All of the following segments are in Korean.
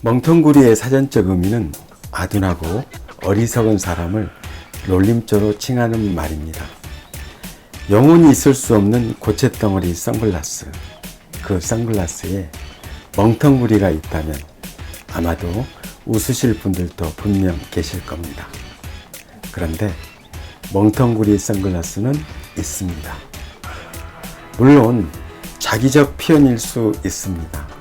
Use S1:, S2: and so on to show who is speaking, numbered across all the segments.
S1: 멍텅구리의 사전적 의미는 아둔하고 어리석은 사람을 놀림조로 칭하는 말입니다. 영혼이 있을 수 없는 고체 덩어리 선글라스. 그 선글라스에 멍텅구리가 있다면 아마도 웃으실 분들도 분명 계실 겁니다. 그런데 멍텅구리 선글라스는 있습니다. 물론 자기적 표현일 수 있습니다.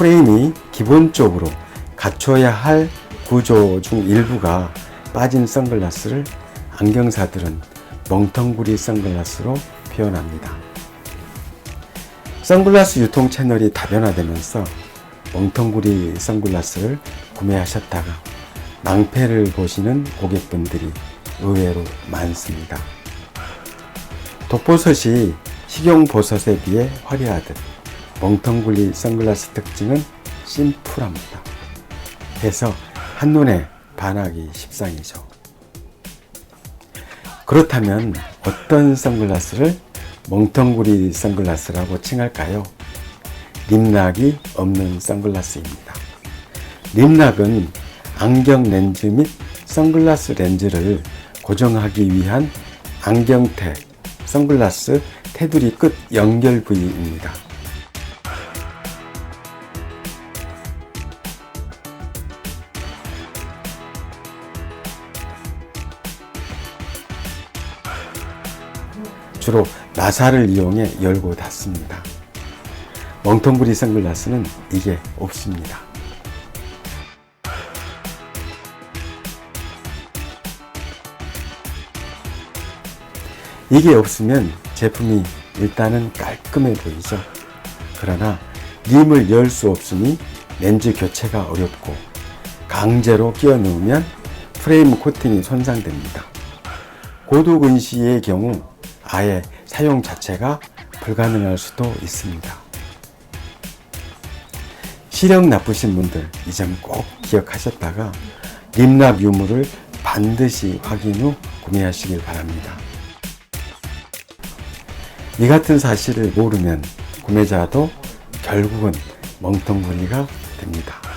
S1: 프레임이 기본적으로 갖춰야 할 구조 중 일부가 빠진 선글라스를 안경사들은 멍텅구리 선글라스로 표현합니다. 선글라스 유통 채널이 다변화되면서 멍텅구리 선글라스를 구매하셨다가 낭패를 보시는 고객분들이 의외로 많습니다. 독버섯이 식용버섯에 비해 화려하듯 멍텅구리 선글라스 특징은 심플합니다. 해서 한눈에 반하기 십상이죠. 그렇다면 어떤 선글라스를 멍텅구리 선글라스라고 칭할까요? 림락이 없는 선글라스입니다. 림락은 안경 렌즈 및 선글라스 렌즈를 고정하기 위한 안경테, 선글라스 테두리 끝 연결 부위입니다. 주로 나사를 이용해 열고 닫습니다. 멍텅구리 선글라스는 이게 없습니다. 이게 없으면 제품이 일단은 깔끔해 보이죠. 그러나 림을 열 수 없으니 렌즈 교체가 어렵고 강제로 끼워 넣으면 프레임 코팅이 손상됩니다. 고도 근시의 경우 아예 사용 자체가 불가능할 수도 있습니다. 시력 나쁘신 분들 이 점 꼭 기억하셨다가 림락 유무를 반드시 확인 후 구매하시길 바랍니다. 이 같은 사실을 모르면 구매자도 결국은 멍텅구리가 됩니다.